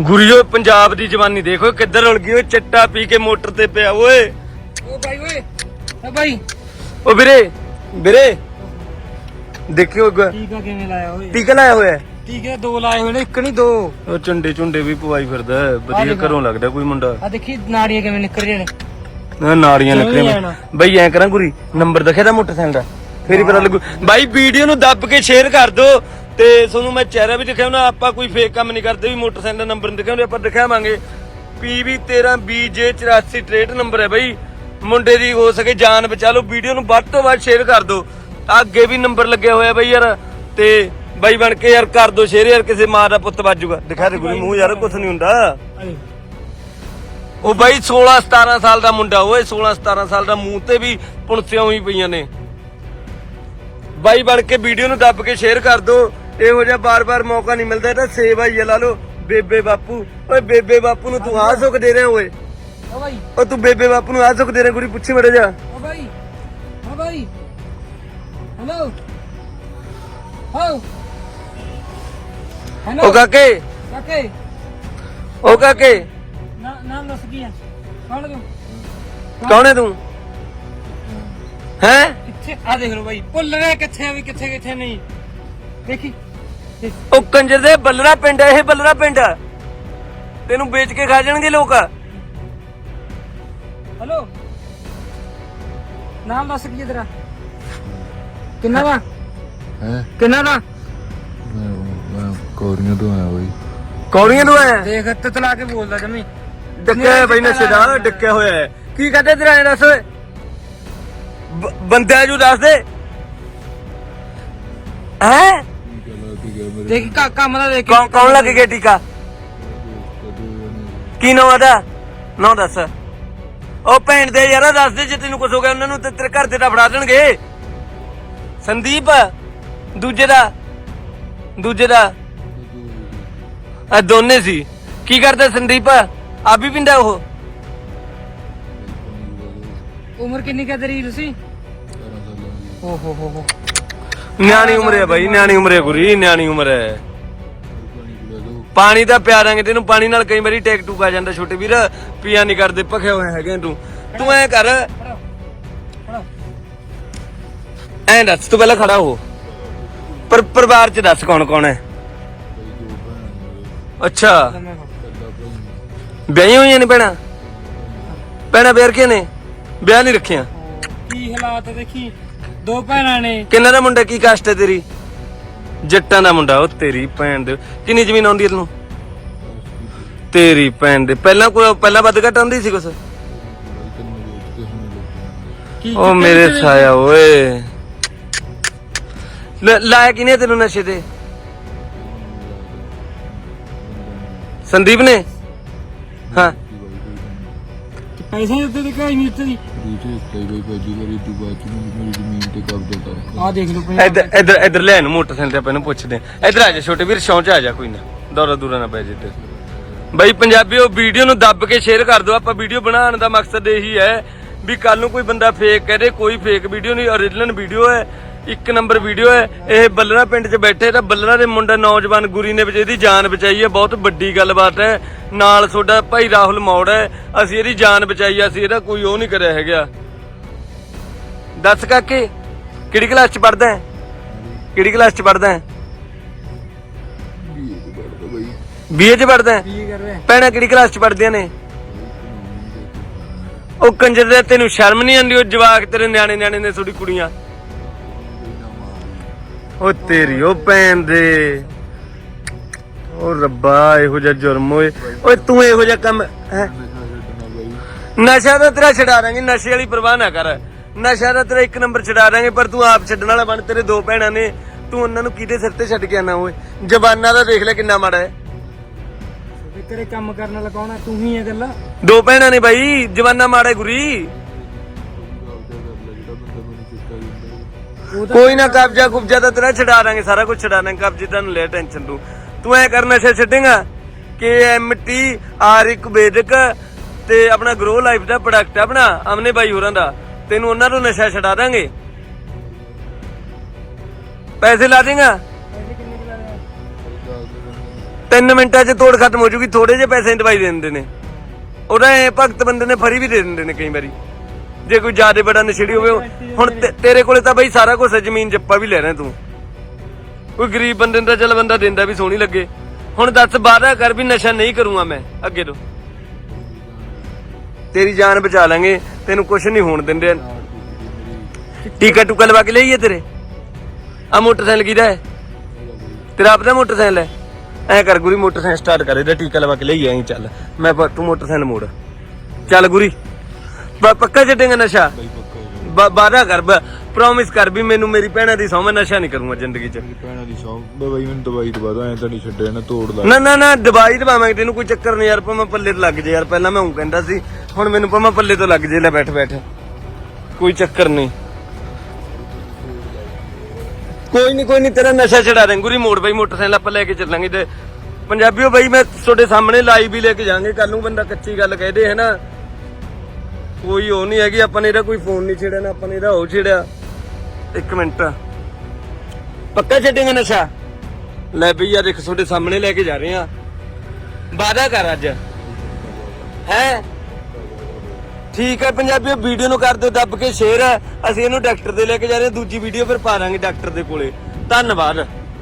ਗੁਰੀਓ ਪੰਜਾਬ ਦੀ ਜਵਾਨੀ ਦੇਖੋ ਕਿੱਧਰ ਉਲ ਗਈ ਓਏ ਚੱਟਾ ਪੀ ਕੇ ਮੋਟਰ ਤੇ ਪਿਆ ਓਏ। ਓ ਬਾਈ ਓਏ ਓ ਬਾਈ ਓ ਵੀਰੇ ਵੀਰੇ ਦੇਖਿਓ ਟੀਕਾ ਕਿਵੇਂ ਲਾਇਆ ਓਏ? ਟੀਕਾ ਲਾਇਆ ਹੋਇਆ। ਟੀਕੇ ਦੋ ਲਾਏ ਹੋਏ ਨੇ ਇੱਕ ਨਹੀਂ ਦੋ। ਉਹ ਚੁੰਡੇ ਚੁੰਡੇ ਵੀ ਪਵਾਈ ਫਿਰਦਾ। ਵਧੀਆ। ਘਰੋਂ ਲੱਗਦਾ ਕੋਈ ਮੁੰਡਾ। ਆ ਦੇਖੀ ਨਾੜੀਆਂ ਕਿਵੇਂ ਨਿਕਲ ਰਹੀਆਂ ਨੇ। ਨਾ ਨਾੜੀਆਂ ਕਿਉਂ ਨੀ। ਨਿਕਲੇ ਲੈਣਾ? ਬਈ ਐ ਕਰਾਂ ਗੁਰੀ ਨੰਬਰ ਦਿਖਿਆ ਦਾ ਮੋਟਰਸਾਈਕਲ ਦਾ। ਫੇਰ ਹੀ ਪਤਾ ਲੱਗੂ। ਬਾਈ ਵੀਡੀਓ ਨੂੰ ਦੱਬ ਕੇ ਸ਼ੇਅਰ ਕਰ ਦਿਓ। ਤੇ ਤੁਹਾਨੂੰ ਮੈਂ ਚਿਹਰਾ ਵੀ ਦਿਖਾਉਣਾ ਆਪਾਂ ਕੋਈ ਫੇਕ ਕੰਮ ਨਹੀਂ ਕਰਦੇ, ਵੀ ਮੋਟਰਸਾਈਕਲ ਦਾ ਨੰਬਰ ਨਹੀਂ ਦਿਖਾਉਂਦੇ ਆਪਾਂ ਦਿਖਾਵਾਂਗੇ। PV 13 BJ 84 63 ਨੰਬਰ ਹੈ ਬਈ। ਮੁੰਡੇ ਦੀ ਹੋ ਸਕੇ ਜਾਨ ਬਚਾ ਲਓ, ਵੀਡੀਓ ਨੂੰ ਵੱਧ ਤੋਂ ਵੱਧ ਸ਼ੇਅਰ ਕਰ ਦਿਓ। ਅੱਗੇ ਵੀ ਨੰਬਰ ਲੱਗਿਆ ਹੋਇਆ ਬਈ ਯਾਰ, ਤੇ ਬਾਈ ਬਣ ਕੇ ਯਾਰ ਕਰ ਦਿਓ ਸ਼ੇਅਰ ਯਾਰ ਕਿਸੇ ਮਾਂ ਦਾ ਪੁੱਤ ਵੱਜੂਗਾ ਦਿਖਾ ਦੇ ਗੁਰੀ, ਮੂੰਹ ਯਾਰ ਕੁਝ ਨਹੀਂ ਹੁੰਦਾ। ਉਹ ਬਾਈ 16 17 ਸਾਲ ਦਾ ਮੁੰਡਾ, ਓਏ 16 17 ਸਾਲ ਦਾ ਮੂੰਹ ਤੇ ਵੀ ਪੁਣਸਿਆਂ ਹੋਈ ਪਈਆਂ ਨੇ। ਬਾਈ ਬਣ ਕੇ ਵੀਡੀਓ ਨੂੰ ਦੱਬ ਕੇ ਸ਼ੇਅਰ ਕਰ ਦਿਓ। ਇਹੋ ਜਿਹਾ ਬਾਰ-ਬਾਰ ਮੌਕਾ ਨਹੀਂ ਮਿਲਦਾ ਤਾਂ ਸੇਵਾ ਹੀ ਲਾ ਲਓ ਬੇਬੇ ਬਾਪੂ। ਓਏ ਬੇਬੇ ਬਾਪੂ ਨੂੰ ਤੂੰ ਆ ਸੁੱਖ ਦੇ ਰਿਹਾ ਓਏ। ਓ ਬਾਈ। ਓ ਤੂੰ ਬੇਬੇ ਬਾਪੂ ਨੂੰ ਆ ਸੁੱਖ ਦੇ ਰਿਹਾ ਗੁਰੀ ਪੁੱਛੀ ਮੜਾ ਜਾ। ਓ ਬਾਈ। ਓ ਬਾਈ। ਹੈਲੋ। ਹੋ ਹੈਲੋ। ਓ ਕਾਕੇ। ਕਾਕੇ। ਓ ਕਾਕੇ। ਨਾ ਨਾਮ ਦੱਸ ਕੀ ਹੈ ਕੌਣ ਤੂੰ? ਕੌਣ ਹੈ ਤੂੰ? ਹੈ? ਕਿੱਥੇ ਆ ਦੇਖ ਲਓ ਬਾਈ। ਭੁੱਲ ਰਿਹਾ ਕਿੱਥੇ ਆ ਵੀ ਕਿੱਥੇ ਕਿੱਥੇ ਨਹੀਂ। ਦੇਖ। ਉਹ ਕੰਜਰ ਦੇ ਬੱਲਰਾ ਪਿੰਡ ਹੈ ਇਹ ਬੱਲਰਾ ਪਿੰਡ। ਤੈਨੂੰ ਵੇਚ ਕੇ ਖਾ ਜਾਣਗੇ ਲੋਕ। ਹੈਲੋ? ਨਾਮ ਦੱਸ ਕੀ ਹੈ ਤੇਰਾ? ਕਿੰਨਾ ਦਾ ਹੈ? ਕਿੰਨਾ ਦਾ? ਕੋਰੀਆਂ ਤੋਂ ਆਇਆ ਬਈ। ਕੌੜੀਆਂ ਨੂੰ ਆਇਆ? ਦੇਖ ਤਤਲਾ ਕੇ ਬੋਲਦਾ ਜਮੀ। ਡੱਕਿਆ ਬਈ ਨਸ਼ੇ ਦਾ ਡੱਕਿਆ ਹੋਇਆ ਹੈ। ਕੀ ਕਹਤੇ ਤੇਰਾ ਦੱਸ ਓਏ? ਬ- ਬੰਦਿਆਂ ਨੂੰ ਦੱਸ ਦੇ। ਹੈ? ਚਲੋ ਠੀਕ ਹੈ ਮੇਰੇ ਦੇਖ ਕਾ- ਕੰਮ ਦਾ ਦੇਖ ਕੌਣ ਕੌਣ ਲੱਗ ਗਿਆ ਟੀਕਾ? ਕੀ ਨਾਮ ਆਦਾ ਨਾਂ ਦੱਸ। ਉਹ ਭੈਣ ਦੇ ਯਾਰਾ ਦੱਸ ਦੇ ਜੇ ਤੈਨੂੰ ਕੁਝ ਹੋ ਗਿਆ ਉਹਨਾਂ ਨੂੰ ਤੇ ਤੇਰੇ ਘਰ ਦੇ ਤਾਂ ਫੜਾ ਦੇਣਗੇ। ਸੰਦੀਪ ਦੂਜੇ ਦਾ। ਦੂਜੇ ਦਾ। ਆ ਦੋਨੇ ਸੀ। ਕੀ ਕਰਦਾ ਸੰਦੀਪ? ਆ ਵੀ ਪਿੰਦਾ ਉਹ? ਉਮਰ ਕਿੰਨੀ ਕਾ ਤੇਰੀ ਤੁਸੀਂ? ਓ ਹੋ ਹੋ ਹੋ। ਨਿਆਣੀ ਉਮਰ ਹੈ ਬਾਈ, ਨਿਆਣੀ ਉਮਰ ਹੈ ਗੁਰੀ, ਨਿਆਣੀ ਉਮਰ ਹੈ। ਪਾਣੀ ਦਾ ਪਿਆਰਾਂਗੇ ਤੈਨੂੰ, ਪਾਣੀ ਨਾਲ ਕਈ ਵਾਰੀ ਟੇਕ ਟੂਕ ਆ ਜਾਂਦਾ ਛੋਟੇ ਵੀਰ, ਪੀਆ ਨਹੀਂ ਕਰਦੇ, ਭਖੇ ਹੋਏ ਹੈਗੇ ਤੂੰ। ਤੂੰ ਐ ਕਰ। ਐ ਦੱਸ, ਤੂੰ ਪਹਿਲਾਂ ਖੜਾ ਹੋ। ਪਰ ਪਰਿਵਾਰ ਚ ਦੱਸ ਕੌਣ ਕੌਣ ਹੈ? ਅੱਛਾ। ਵਿਆਹੀ ਹੋਈਆਂ ਨੇ ਭੈਣਾਂ? ਭੈਣਾਂ ਵਿਆਹ ਕੇ ਨੇ ਵਿਆਹ ਨਹੀਂ ਰੱਖਿਆ? ਕੀ ਹਾਲਾਤ ਦੇਖੀ? ਦੋ ਭੈਣਾਂ ਨੇ। ਕਿੰਨਾ ਦਾ ਮੁੰਡਾ ਕੀ ਕਾਸਟ ਹੈ ਤੇਰੀ? ਜੱਟਾਂ ਦਾ ਮੁੰਡਾ ਉਹ ਤੇਰੀ ਭੈਣ ਦੇ। ਕਿੰਨੀ ਜ਼ਮੀਨ ਆਉਂਦੀ ਹੈ ਤੈਨੂੰ? ਤੇਰੀ ਭੈਣ ਦੇ। ਪਹਿਲਾਂ ਕੋਈ ਪਹਿਲਾਂ ਵੱਧ ਘਟ ਆਉਂਦੀ ਸੀ ਕੁਛ? ਕੀ ਉਹ ਮੇਰੇ ਸਾਇਆ ਓਏ। ਲੈ- ਲਾਇਆ ਕਿਨੇ ਤੈਨੂੰ ਨਸ਼ੇ ਤੇ? ਸੰਦੀਪ ਨੇ? ਹਾਂ। ਪੈਸੇ ਦਿੱਤੇ ਤੇ ਕੋਈ ਨਹੀਂ ਦਿੱਤੇ ਰੀਤੇ ਕਈ ਵਾਰੀ ਤੂੰ ਬਾਅਦ ਚ ਮੈਨੂੰ ਮੇਰੀ ਜ਼ਮੀਨ ਤੇ ਕਬਜ਼ਾ ਕਰ ਆ ਦੇਖ ਲਓ ਪੰਜਾਬ ਇੱਧਰ ਇੱਧਰ ਇੱਧਰ ਲੈ ਨੂੰ ਮੋਟਰਸਾਈਕਲ ਤੇ ਆਪਾਂ ਇਹਨੂੰ ਪੁੱਛਦੇ ਆਂ ਇੱਧਰ ਆ ਜਾ ਛੋਟੇ ਵੀਰ ਸ਼ੌਂਚ ਆ ਜਾ ਕੋਈ ਨਾ। ਦੌਰਾ ਦੂਰਾ ਨਾ ਪੈ ਜੇ ਤੇ ਬਈ ਪੰਜਾਬੀਓ ਵੀਡੀਓ ਨੂੰ ਦੱਬ ਕੇ ਸ਼ੇਅਰ ਕਰ ਦਿਓ। ਆਪਾਂ ਵੀਡੀਓ ਬਣਾਉਣ ਦਾ ਮਕਸਦ ਇਹੀ ਹੈ ਵੀ ਕੱਲ ਨੂੰ ਕੋਈ ਬੰਦਾ ਫੇਕ ਕਹਦੇ ਕੋਈ ਫੇਕ ਵੀਡੀਓ ਨਹੀਂ ਓਰੀਜਨਲ ਵੀਡੀਓ ਹੈ ਇੱਕ ਨੰਬਰ ਵੀਡੀਓ ਹੈ। ਇਹ ਬੱਲਰਾ ਪਿੰਡ 'ਚ ਬੈਠੇ ਤਾਂ ਬੱਲਰਾ ਦੇ ਮੁੰਡਾ ਨੌਜਵਾਨ ਗੁਰੀ ਨੇ ਵਿੱਚ ਇਹਦੀ ਜਾਨ ਬਚਾਈ ਹੈ। ਬਹੁਤ ਵੱਡੀ ਗੱਲਬਾਤ ਹੈ। ਨਾਲ ਤੁਹਾਡਾ ਭਾਈ ਰਾਹੁਲ ਮੌੜ ਹੈ। ਅਸੀਂ ਇਹਦੀ ਜਾਨ ਬਚਾਈ ਹੈ, ਅਸੀਂ ਇਹਦਾ ਕੋਈ ਉਹ ਨਹੀਂ ਕਰਿਆ ਹੈਗਾ। ਦੱਸ ਕਾਕੇ ਕਿਹੜੀ ਕਲਾਸ 'ਚ ਪੜਦਾ ਹੈ? ਕਿਹੜੀ ਕਲਾਸ 'ਚ ਪੜਦਾ ਹੈ? ਬਈ। ਬੀਏ 'ਚ ਪੜਦਾ ਹੈ? ਕੀ ਕਰ ਰਿਹਾ ਭੈਣਾਂ ਕਿਹੜੀ ਕਲਾਸ 'ਚ ਪੜਦੀਆਂ ਨੇ? ਉਹ ਕੰਜਰ ਦੇ ਤੈਨੂੰ ਸ਼ਰਮ ਨਹੀਂ ਆਉਂਦੀ ਉਹ ਜਵਾਕ ਤੇਰੇ ਨਿਆਣੇ ਨਿਆਣੇ ਨੇ ਥੋੜੀ ਕੁੜੀਆਂ। ਉਹ ਤੇਰੀ ਉਹ ਭੈਣ ਦੇ। ਉਹ ਰੱਬਾ ਇਹੋ ਜਿਹਾ ਜੁਰਮ ਓਏ ਓਏ ਤੂੰ ਇਹੋ ਜਿਹਾ ਕੰਮ ਹੈ? ਨਸ਼ਾ ਤਾਂ ਤੇਰਾ ਛਡਾ ਦਾਂਗੇ ਨਸ਼ੇ ਵਾਲੀ ਪਰਵਾਹ ਨਾ ਕਰ। ਨਸ਼ਾ ਤਾਂ ਤੇਰਾ ਇੱਕ ਨੰਬਰ ਛਡਾ ਦਾਂਗੇ ਪਰ ਤੂੰ ਆਪ ਛੱਡਣ ਵਾਲਾ ਬਣ ਤੇਰੇ ਦੋ ਭੈਣਾਂ ਨੇ। ਤੂੰ ਉਹਨਾਂ ਨੂੰ ਕਿਹਦੇ ਸਿਰ ਤੇ ਛੱਡ ਕੇ ਆਣਾ ਓਏ? ਜਵਾਨਾ ਦਾ ਦੇਖ ਲੈ ਕਿੰਨਾ ਮਾੜਾ ਹੈ। ਤੇ ਤੇਰੇ ਕੰਮ ਕਰਨ ਵਾਲਾ ਕੌਣ ਹੈ? ਤੂੰ ਹੀ ਹੈ ਗੱਲਾਂ। ਦੋ ਭੈਣਾਂ ਨੇ ਬਾਈ ਜਵਾਨਾ ਮਾੜਾ ਹੈ ਗੁਰੀ। ਕੋਈ ਨਾ ਕਬਜ਼ਾ ਕੁਬਜ਼ਾ ਤਾਂ ਤੇਰਾ ਛਡਾ ਦਾਂਗੇ ਸਾਰਾ ਕੁਝ ਛਡਾ ਦਾਂਗੇ ਕਬਜ਼ੇ ਦਾ ਨੂੰ ਲੈ ਟੈਨਸ਼ਨ ਤੂੰ। ਤੂੰ ਐ ਕਰ ਨਸ਼ਾ ਛੱਡੇਗਾ ਕਿ ਐਮਟੀ ਆਰਿਕ ਬੇਦਕ ਤੇ ਆਪਣਾ ਗਰੋ ਲਾਈਫ ਦਾ ਪ੍ਰੋਡਕਟ ਆ ਆਪਣਾ ਅਮਨੇ ਬਾਈ ਹੋਰਾਂ ਦਾ। ਤੈਨੂੰ ਉਹਨਾਂ ਨੂੰ ਨਸ਼ਾ ਛਡਾ ਦਾਂਗੇ। ਪੈਸੇ ਲਾ ਦੇਗਾ? ਪੈਸੇ 3 ਮਿੰਟਾਂ 'ਚ ਤੋੜ ਖਤਮ ਹੋ ਜੂਗੀ ਥੋੜੇ ਜਿਹੇ ਪੈਸੇ ਦਵਾਈ ਦੇ ਦਿੰਦੇ ਨੇ। ਉਹਦਾ ਇਹ ਭਗਤ ਬੰਦੇ ਨੇ ਫਰੀ ਵੀ ਦੇ ਦਿੰਦੇ ਨੇ ਕਈ ਵਾਰੀ। ਜੇ ਕੋਈ ਜ਼ਿਆਦਾ ਬੜਾ ਨਸ਼ੇੜੀ ਹੋਵੇ ਹੁਣ ਤੇ- ਤੇਰੇ ਕੋਲੇ ਤਾਂ ਬਈ ਸਾਰਾ ਕੁਝ ਜ਼ਮੀਨ ਜੱਪਾ ਵੀ ਲੈ ਰਿਹਾ ਤੂੰ। ਕੋਈ ਗਰੀਬ ਬੰਦੇ ਨੂੰ ਤਾਂ ਚੱਲ ਬੰਦਾ ਦਿੰਦਾ ਵੀ ਸੋਹਣੀ ਲੱਗੇ। ਹੁਣ ਦੱਸ ਵਾਅਦਾ ਕਰ ਵੀ ਨਸ਼ਾ ਨਹੀਂ ਕਰੂੰਗਾ ਮੈਂ ਅੱਗੇ ਤੋਂ। ਤੇਰੀ ਜਾਨ ਬਚਾ ਲਾਂਗੇ ਤੈਨੂੰ ਕੁਝ ਨਹੀਂ ਹੋਣ ਦਿੰਦੇ। ਟੀਕਾ ਟੁਕਾ ਲਵਾ ਕੇ ਲਈਏ ਤੇਰੇ? ਆ ਮੋਟਰਸਾਈਕਲ ਕਿਹਦਾ ਹੈ? ਤੇਰਾ ਆਪਦਾ ਮੋਟਰਸਾਈਕਲ ਹੈ? ਐ ਕਰ ਗੁਰੀ ਮੋਟਰਸਾਈਕਲ ਸਟਾਰਟ ਕਰ ਇਹਦਾ ਟੀਕਾ ਲਵਾ ਕੇ ਲਈਏ ਐਂ ਚੱਲ। ਮੈਂ ਤੂੰ ਮੋਟਰਸਾਈਕਲ ਮੋੜ। ਚੱਲ ਗੁਰੀ ਪੱਕਾ ਛੱਡੇਗਾ ਨਸ਼ਾ? ਬਾਈ ਪੱਕਾ ਹੈ ਬ- ਵਾਅਦਾ ਕਰ ਪ੍ਰੋਮਿਸ ਕਰ ਵੀ ਮੈਨੂੰ ਮੇਰੀ ਭੈਣਾਂ ਦੀ ਸੌ ਮੈਂ ਨਸ਼ਾ ਨਹੀਂ ਕਰੂੰਗਾ ਜ਼ਿੰਦਗੀ 'ਚ। ਭੈਣਾਂ ਦੀ ਸੌਂ ਬਾਈ ਮੈਨੂੰ ਦਵਾਈ ਦਵਾ ਦੋ ਐਂ ਤਾਂ ਨਹੀਂ ਛੱਡਿਆ ਨਾ ਤੋੜ ਲਾ। ਨਾ ਨਾ ਨਾ ਦਵਾਈ ਦਵਾਵਾਂਗੇ ਤੈਨੂੰ ਕੋਈ ਚੱਕਰ ਨਹੀਂ ਯਾਰ ਭਾਵੇਂ ਪੱਲੇ ਤੇ ਲੱਗ ਜੇ ਯਾਰ ਪਹਿਲਾਂ ਮੈਂ ਉਹ ਕਹਿੰਦਾ ਸੀ ਹੁਣ ਮੈਨੂੰ ਭਾਵੇਂ ਪੱਲੇ ਤੋਂ ਲੱਗ ਜੇ ਲੈ ਬੈਠ ਬੈਠ। ਕੋਈ ਚੱਕਰ ਨਹੀਂ ਕੋਈ ਨਹੀਂ ਕੋਈ ਨਹੀਂ ਤੇਰਾ ਨਸ਼ਾ ਛਡਾ ਦੇਂ ਗੁਰੀ ਮੋੜ ਬਈ ਮੋਟਰਸਾਈਕਲ ਆਪਾਂ ਲੈ ਕੇ ਚੱਲਾਂਗੇ ਤੇ ਪੰਜਾਬੀਓ ਬਈ ਮੈਂ ਤੁਹਾਡੇ ਸਾਹਮਣੇ ਲਾਈਵ ਵੀ ਲੈ ਕੇ ਜਾਾਂਗੇ ਕੱਲ ਨੂੰ ਬੰਦਾ ਕੱਚੀ ਗੱਲ ਕਹਿ ਦੇ ਹੈ ਨਾ ਕੋਈ ਉਹ ਨਹੀਂ ਹੈਗੀ ਆਪਾਂ ਨੇ ਇਹਦਾ ਕੋਈ ਫੋਨ ਨਹੀਂ ਛੇੜਿਆ ਨਾ ਆਪਾਂ ਨੇ ਇਹਦਾ ਉਹ ਛੇੜਿਆ। ਇੱਕ ਮਿੰਟ। ਪੱਕਾ ਛੱਡੇਗਾ ਨਸ਼ਾ? ਲੈ ਬਈ ਯਾਰ, ਇੱਕ ਤੁਹਾਡੇ ਸਾਹਮਣੇ ਲੈ ਕੇ ਜਾ ਰਹੇ ਆ ਵਾਦਾ ਕਰ ਅੱਜ। ਹੈ? ਠੀਕ ਹੈ ਪੰਜਾਬੀ ਵੀਡੀਓ ਨੂੰ ਕਰ ਦਿਓ, ਦੱਬ ਕੇ ਸ਼ੇਅਰ ਅਸੀਂ ਇਹਨੂੰ ਡਾਕਟਰ ਦੇ ਲੈ ਕੇ ਜਾ ਰਹੇ ਹਾਂ, ਦੂਜੀ ਵੀਡੀਓ ਫਿਰ ਪਾ ਦਾਂਗੇ ਡਾਕਟਰ ਦੇ ਕੋਲੇ। ਧੰਨਵਾਦ।